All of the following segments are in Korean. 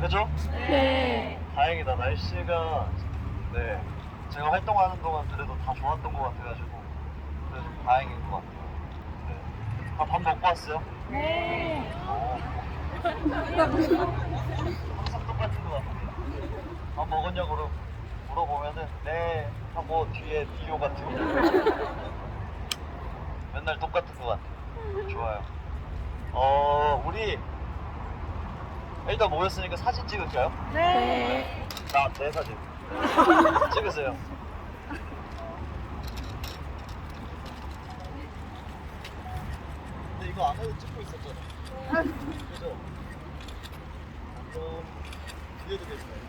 그죠? 네. 다행이다. 날씨가 네 제가 활동하는 동안 그래도 다 좋았던 것 같아가지고 그래서 좀 다행인 것 같아요. 네. 아, 밥 먹고 왔어요? 네. 어. 항상 똑같은 것 같은데. 밥 먹었냐고 물어- 물어보면은 네 하고 뒤에 디오 같은 거 맨날 똑같은 것 같아. 좋아요. 어 우리 일단 모였으니까 사진 찍을까요? 네. 나내 사진 찍으세요. 근데 이거 아까도 찍고 있었잖아. 그죠? 한번 뒤에도 계시나요?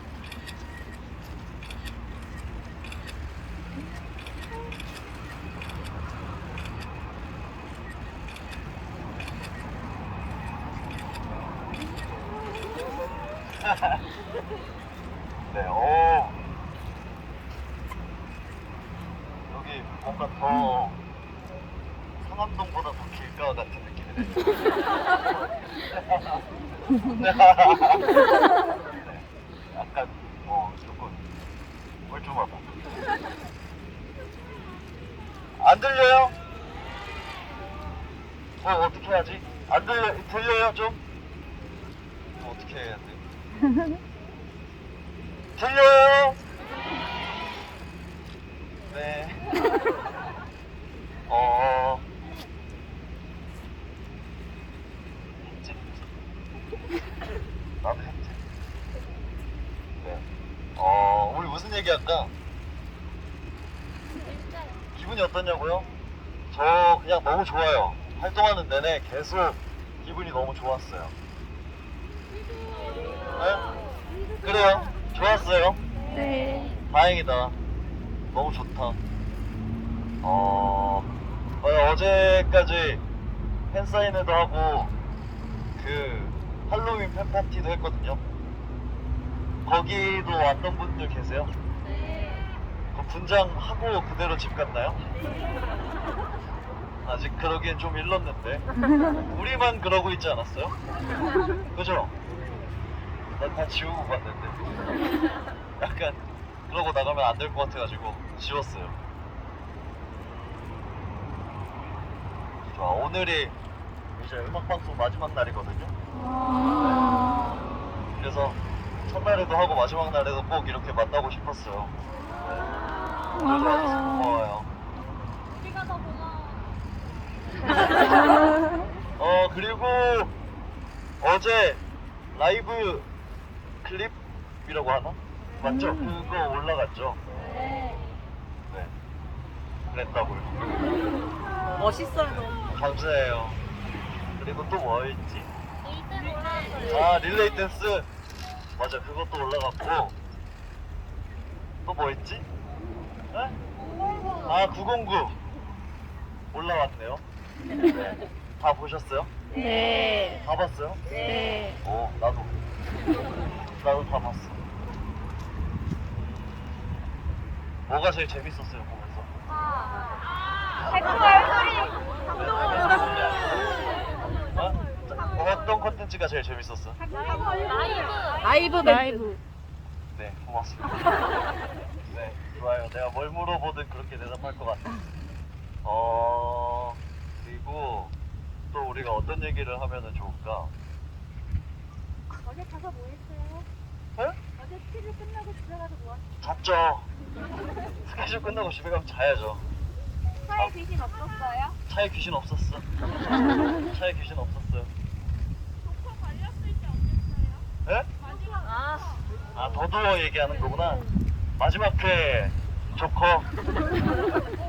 네, 오. 여기 뭔가 더 상암동보다 더 길가 같은 느낌이네. 네, 약간 어 조금 뻘쭘하다. 안 들려요? 어 어떻게 하지? 안 들려 들려요 좀? 어, 어떻게 해야 돼? 들려요? 네. 어. 했지? 나도 했지. 네. 어, 우리 무슨 얘기 할까? 기분이 어떠냐고요? 저 그냥 너무 좋아요. 활동하는 내내 계속 기분이 너무 좋았어요. 네? 그래요. 좋았어요. 네. 다행이다. 너무 좋다. 어, 어, 어제까지 팬사인회도 하고, 그, 할로윈 팬파티도 했거든요. 거기도 왔던 분들 계세요? 그 분장하고 그대로 집 갔나요? 아직 그러기엔 좀 일렀는데. 우리만 그러고 있지 않았어요? 그죠? 난 다 지우고 갔는데. 약간 그러고 나가면 안 될 것 같아가지고 지웠어요. 좋아 오늘이 이제 음악 방송 마지막 날이거든요. 그래서 첫날에도 하고 마지막 날에도 꼭 이렇게 만나고 싶었어요. 네. 그래서 고마워요. 우리가 더 고마워. 어 그리고 어제 라이브 클립이라고 하나? 맞죠? 그거 올라갔죠? 네. 네. 그랬다고요. 멋있어요, 너무. 감사해요. 그리고 또뭐 있지? 올라왔어요. 아 릴레이 댄스 맞아 그것도 올라갔고 또뭐 있지? 에? 아909 올라왔네요. 네. 다 보셨어요? 네. 다 봤어요? 네. 오 나도 나도 다 봤어. 뭐가 제일 재밌었어요 보면서? 어? 어떤 컨텐츠가 제일 재밌었어? 라이브. 라이브 라이브. 네, 고맙습니다. 네, 좋아요. 내가 뭘 물어보든 그렇게 대답할 것 같아. 어, 그리고 또 우리가 어떤 얘기를 하면 좋을까? 어제 가서 뭐 했어요? 네? 어제 스케줄 끝나고 집에 가서 뭐 했어요? 잤죠. 스케줄 끝나고 집에 가면 자야죠. 차에 귀신 없었어요? 차에 귀신 없었어. 차에 귀신 없었어요. 조커 말렸을 때 어땠어요? 네? 마지막. 아. 아, 더더 얘기하는 거구나. 마지막 회 조커.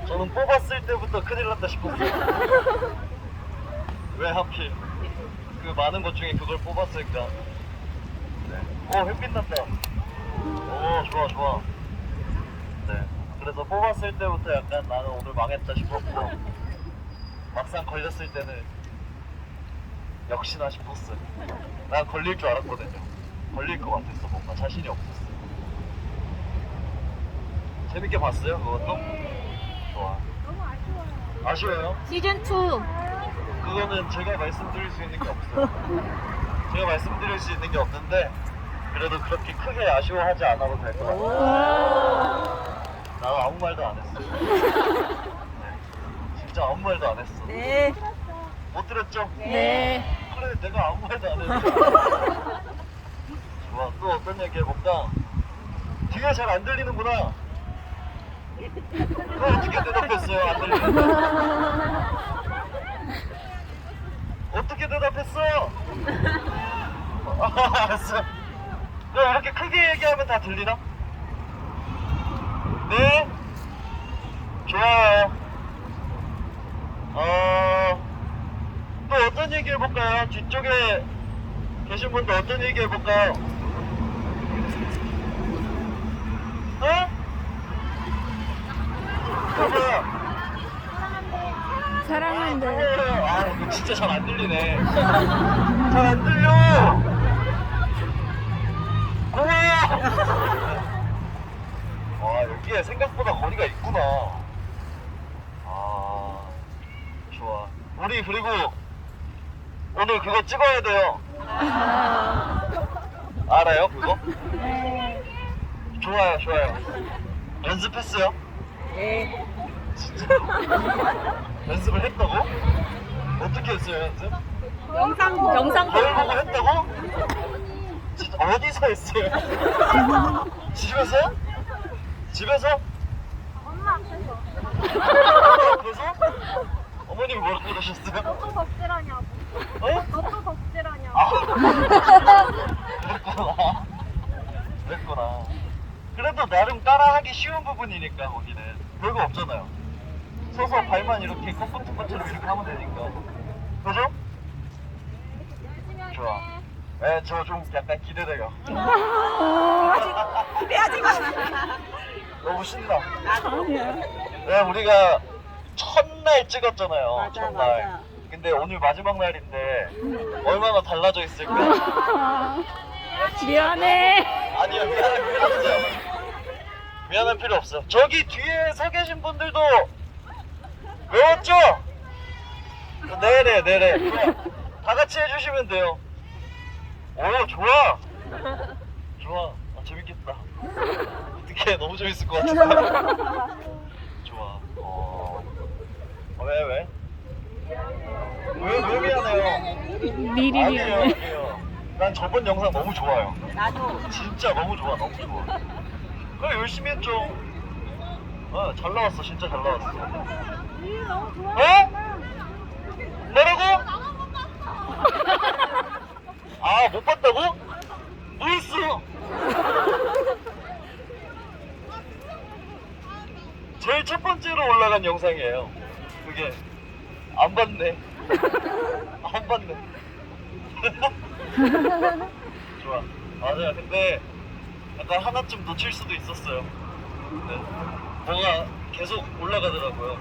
저는 뽑았을 때부터 큰일 났다 싶었어요. 왜 하필 그 많은 것 중에 그걸 뽑았을까? 네. 오, 햇빛 났다. 오, 좋아, 좋아. 네. 그래서 뽑았을 때부터 약간 나는 오늘 망했다 싶었고, 막상 걸렸을 때는 역시나 싶었어요. 난 걸릴 줄 알았거든요. 걸릴 것 같았어, 뭔가 자신이 없었어. 재밌게 봤어요, 그것도? 좋아. 너무 아쉬워요. 아쉬워요? 시즌 2. 그 그거는 제가 말씀드릴 수 있는 게 없어요. 제가 말씀드릴 수 있는 게 없는데 그래도 그렇게 크게 아쉬워하지 않아도 될 것 같아요. 나는 아무 말도 안 했어. 네. 진짜 아무 말도 안 했어. 네. 못 들었죠? 네. 그래 내가 아무 말도 안 했어. 좋아 또 어떤 얘기 해볼까? 뒤가 잘 안 들리는구나. 그거 어떻게 들리는 어떻게 대답했어요? 아, 알았어. 너 이렇게 크게 얘기하면 다 들리나? 네? 좋아요. 어, 또 어떤 얘기 해볼까요? 뒤쪽에 계신 분들 어떤 얘기 해볼까요? 어? 또 뭐야? 사랑한대. 아, 이거 진짜 잘 안 들리네. 잘 안 들려. 고마워. 와, 여기에 생각보다 거리가 있구나. 아, 좋아. 우리 그리고 오늘 그거 찍어야 돼요. 알아요, 그거? 좋아요, 좋아요. 연습했어요? 네. 진짜? 연습을 했다고? 어떻게 했어요, 연습? 영상 영상 뭘 보고 했다고? 진짜 어디서 했어요? 집에서? 집에서? 엄마 앞에서. 그래서? 어머님이 뭐라고 그러셨어요? 너또 덕질하냐고. 어? 너또 덕질하냐고. 아, 그랬구나. 그랬구나. 그래도 나름 따라하기 쉬운 부분이니까 거기는 별거 없잖아요. 서서 발만 이렇게 꺾어툭것처럼 이렇게 하면 되니까. 그죠? 좋아. 네, 저 좀 약간 기대돼요. 기대하지 마. 너무 신나. 아니야. 네, 우리가 첫날 찍었잖아요. 맞아, 첫날. 맞아. 근데 오늘 마지막 날인데 얼마나 달라져 있을까? 미안해. 아니요, 필요 없어요. 미안할 필요 없어요. 저기 뒤에 서 계신 분들도 외웠죠? 네네, 네네. 다 같이 해주시면 돼요. 오, 좋아. 좋아. 아, 재밌겠다. 어떻게 너무 재밌을 것 같은데. 좋아. 어. 어, 왜, 왜? 왜, 왜 미안해요? 미리 아니에요, 미안해. 아니에요. 난 저번 영상 너무 좋아요. 나도. 진짜 너무 좋아, 너무 좋아. 그래, 열심히 했죠. 어, 잘 나왔어, 진짜 잘 나왔어. 어? 뭐라고? 아, 못 봤다고? 뭐 했어? 제일 첫 번째로 올라간 영상이에요. 그게. 안 봤네. 안 봤네. 좋아. 맞아요. 근데 약간 하나쯤 놓칠 수도 있었어요. 네. 뭐가 계속 올라가더라고요.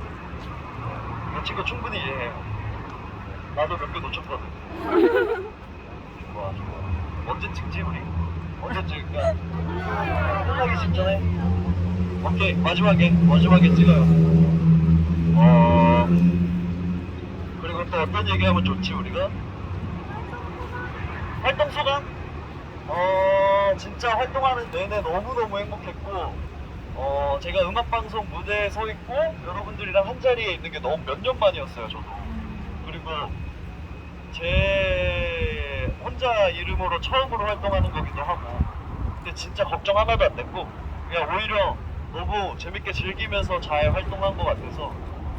놓친 거 충분히 이해해요. 나도 몇 개 놓쳤거든. 좋아, 좋아. 언제 찍지, 우리? 언제 찍을까? 끝나기 직전에? 오케이, 마지막에, 마지막에 찍어요. 어, 그리고 또 어떤 얘기 하면 좋지, 우리가? 활동 소감? 어, 진짜 활동하는 내내 너무너무 행복했고, 어, 제가 음악방송 무대에 서 있고, 여러분들이랑 한 자리에 있는 게 너무 몇 년 만이었어요, 저도. 그리고 제 혼자 이름으로 처음으로 활동하는 거기도 하고, 근데 진짜 걱정 하나도 안 됐고, 그냥 오히려 너무 재밌게 즐기면서 잘 활동한 것 같아서,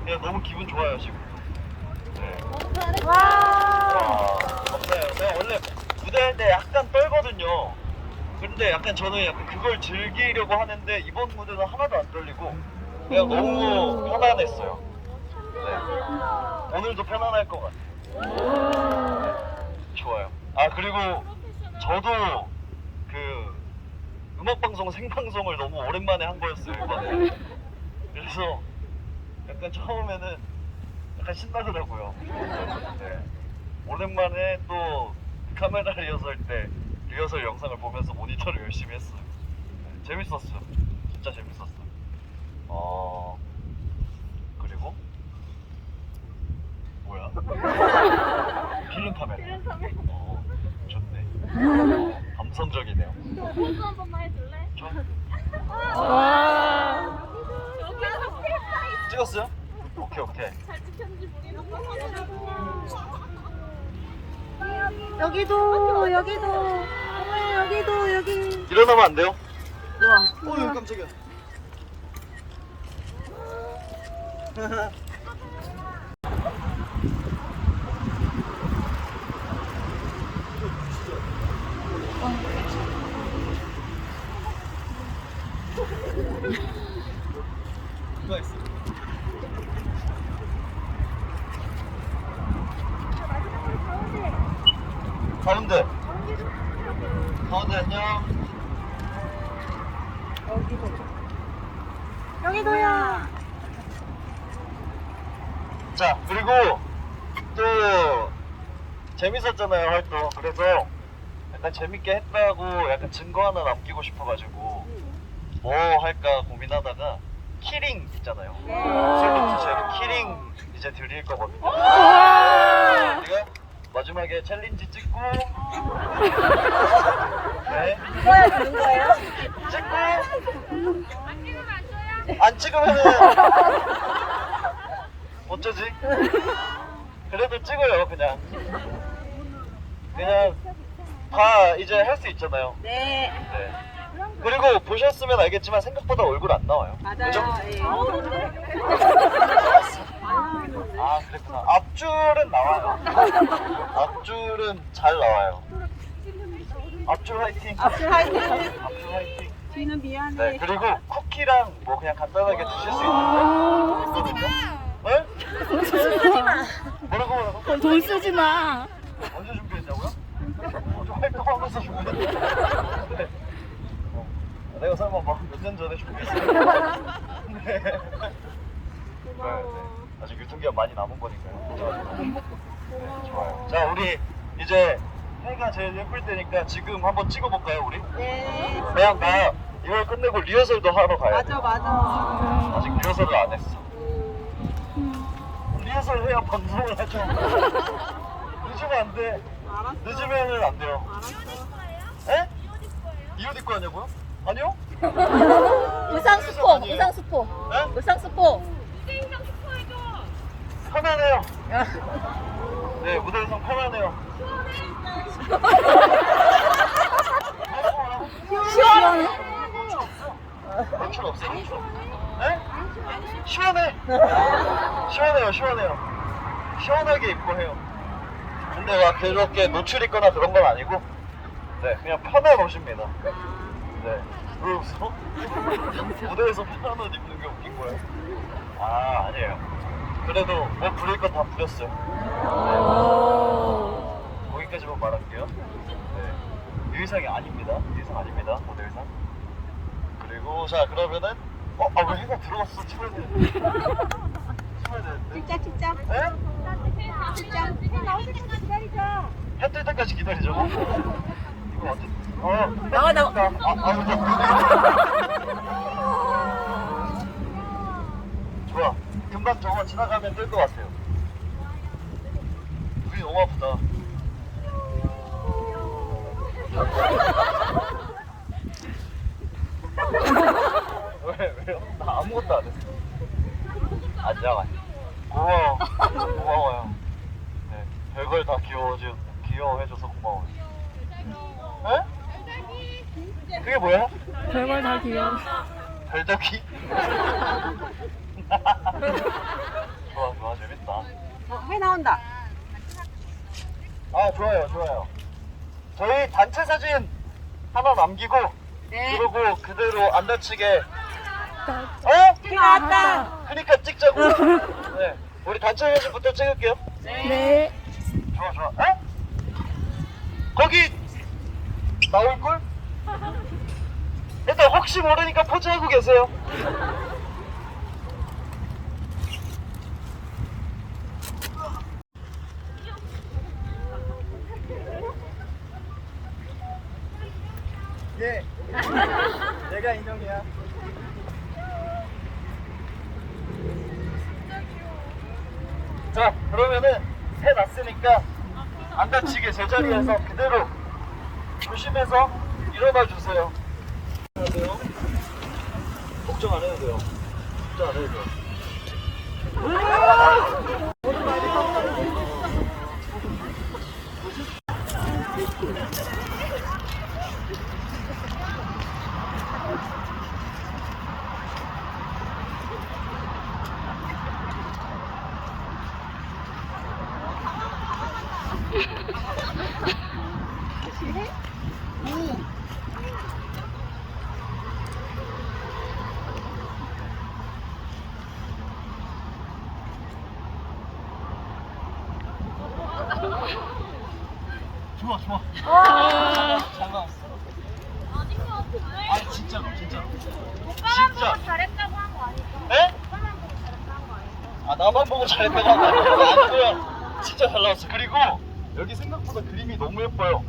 그냥 너무 기분 좋아요, 지금. 네. 와. 아, 감사해요. 제가 원래 무대할 때 약간 떨거든요. 근데 약간 저는 약간 그걸 즐기려고 하는데 이번 무대는 하나도 안 떨리고 그냥 너무 편안했어요. 네. 오늘도 편안할 것 같아요. 좋아요. 아 그리고 저도 그 음악 방송 생방송을 너무 오랜만에 한 거였어요 이번에. 그래서 약간 처음에는 약간 신나더라고요. 네. 오랜만에 또 카메라 리허설 때 리허설 영상을 보면서 모니터를 열심히 했어요. 네, 재밌었어요. 진짜 재밌었어요. 어 그리고 뭐야? 필름 카메라. 필름 카메라. 어 좋네. 감성적이네요. 한 번만 해줄래? 좋아. 와. 찍었어요? 오케이 오케이. 잘 찍혔는지 모르겠는데. 여기도 여기도 어머 여기도 여기 일어나면 안 돼요? 우와 어유 깜짝이야. 누가 있어? 가운데. 가운데 안녕. 여기도야 자 그리고 또 재밌었잖아요 활동. 그래서 약간 재밌게 했다고 약간 증거 하나 남기고 싶어가지고 뭐 할까 고민하다가 키링 있잖아요. 셀럽 제로 키링 이제 드릴 거거든요 마지막에 챌린지 찍고 네 이거야 되는 거예요? 찍고 안 찍으면 안 줘요? 안 찍으면은 어쩌지? 그래도 찍어요 그냥 그냥 다 이제 할 수 있잖아요 네 네. 그리고 보셨으면 알겠지만 생각보다 얼굴 안 나와요 맞아요 그죠? 예. 아 그랬구나 앞줄은 나와요 앞줄은 잘 나와요 앞줄 화이팅 앞줄 화이팅 앞줄 화이팅 뒤는 미안해 네 그리고 쿠키랑 뭐 그냥 간단하게 드실 수 있는 거거든요 네? 뭐라고 뭐라고? 돈 쓰지 마. 언제 준비했냐고요? 어, 활동하면서 준비했는데 네. 어, 내가 설마 막 몇 년 전에 준비했어요? 네. 네, 네. 아직 유통기한 많이 남은 거니까요 네, 좋아요 자 우리 이제 해가 제일 예쁠 때니까 지금 한번 찍어볼까요 우리? 네 그냥 나 이걸 끝내고 리허설도 하러 가야 돼 맞아 맞아 아직 리허설을 안 했어 리허설 해야 방송을 하죠 늦으면 안 돼 알았어 늦으면은 안 돼요 알았어 에? 이옷 입고 하냐고요? 아니요? 의상 스포. 의상 스포. 에? 의상 스포. 편하네요 네 무대에서 편하네요 시원해. 노출 없어 노출 에? 시원해 시원해요 시원해요 시원하게 입고 해요 근데 막 그렇게 노출 있거나 그런 건 아니고 네 그냥 편한 옷입니다 네 왜 웃어? 무대에서 편한 옷 입는 게 웃긴 거예요? 아 아니에요 그래도 뭐 부릴 건 다 부렸어요 오. 거기까지만 말할게요 네. 이 의상이 아닙니다 이 의상 아닙니다 모델 의상 그리고 자 그러면은 어? 아 왜 해가 들어갔어 치워야 돼 치워야 되는데 진짜 진짜 에? 진짜. 지금 나올 때까지 기다리자. 해뜰 때까지 기다리자고? 이거 어떻게 어 나와, 나와. 아, 아, 진짜. 좋아 금방 저거 지나가면 뜰 것 같아요 눈이 너무 아프다 왜 왜요? 나 아무것도 안 했어 안녕 안녕 고마워 고마워요 네 별걸 다 귀여워줘 귀여워해줘서 고마워요 에? 그게 뭐야? 별걸 다 귀여워. 별다귀? 좋아 좋아 재밌다. 어, 해 나온다. 아 좋아요 좋아요. 저희 단체 사진 하나 남기고 네. 그러고 그대로 안 다치게. 나- 어? 해 나왔다. 그니까 찍자고. 네. 우리 단체 사진부터 찍을게요. 네. 좋아 좋아. 에? 거기 나올 걸? 일단 혹시 모르니까 포즈하고 계세요 내가 인정이야 자 그러면은 해놨으니까 안 다치게 제자리에서 그대로 조심해서 일어나 주세요. 안녕하세요. 걱정 안 해도 돼요. 걱정 안 해도 돼요. 좋아 좋아. 잘 나왔어. 아 진짜로 진짜로. 진짜. 잘했다고 한 거 아니죠? 에? 오빠만 보고 잘했다고 한거 아니죠? 아 나만 보고 잘했다고 한거 아니고요. 진짜 잘 나왔어. 그리고 여기 생각보다 그림이 너무 예뻐요.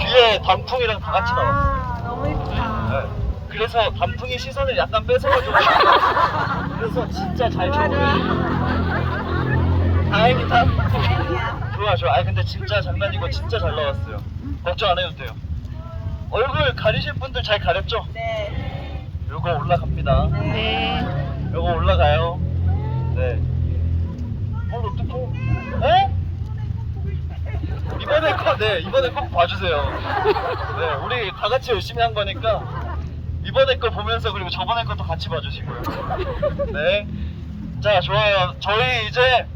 뒤에 단풍이랑 다 같이 나왔어. 아, 너무 예쁘다. 네. 그래서 단풍이 시선을 약간 뺏어가지고 그래서 진짜 잘 찍어요. 다행이다. 좋아. 아 근데 진짜 장난이고 진짜 잘 나왔어요. 걱정 안 해도 돼요. 얼굴 가리실 분들 잘 가렸죠? 네. 요거 올라갑니다. 네. 요거 올라가요. 네. 어 어떡해? 어? 이번에 꼭, 네, 이번에 꼭 봐주세요. 네, 우리 다 같이 열심히 한 거니까 이번에 거 보면서 그리고 저번에 것도 같이 봐주시고요. 네. 자, 좋아요. 저희 이제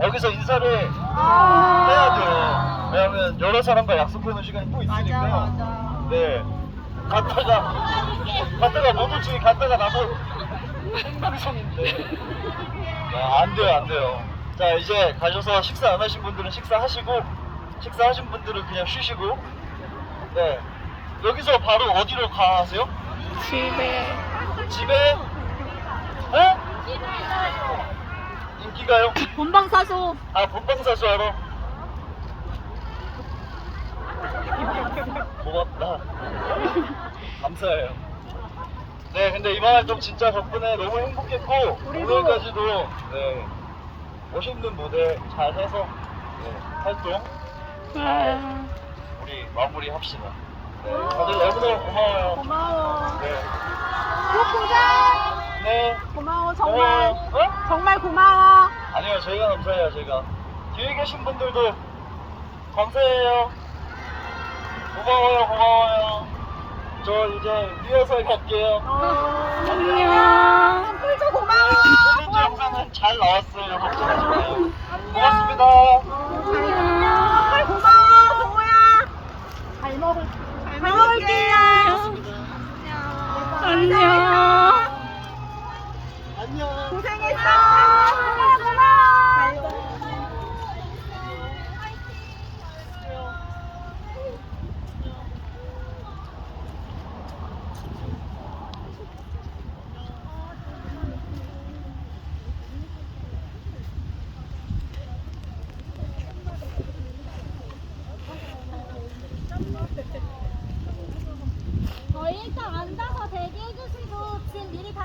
여기서 인사를 해야 돼요. 왜냐면 여러 사람과 약속해놓은 시간이 또 있으니까. 맞아. 네. 갔다가, 갔다가 못 오지, 갔다가 나도 생방송인데. 아, 안 돼요, 안 돼요. 자, 이제 가셔서 식사 안 하신 분들은 식사하시고, 식사하신 분들은 그냥 쉬시고, 네. 여기서 바로 어디로 가세요? 집에. 집에? 어? 인기가요? 본방사수. 아, 본방사수 하러? 고맙다. 감사해요. 네, 근데 이번 활동 진짜 덕분에 너무 행복했고, 오늘까지도, 네, 멋있는 무대 잘 해서, 네, 활동, 아, 우리 마무리 합시다. 네, 다들 너무너무 고마워요. 고마워. 네. 보자. 네. 고마워 정말 네. 어? 정말 고마워 아니요, 저희가 감사해요, 저희가. 뒤에 계신 분들도 감사해요. 고마워요, 고마워요. 저 이제 리허설 갈게요. 어, 안녕 꿀조 고마워 챌린지 영상은 잘 나왔어요. 걱정하지 마요. 고맙습니다. 어, 정말 고마워 동호야 잘 먹을게요 잘 먹을게요 안녕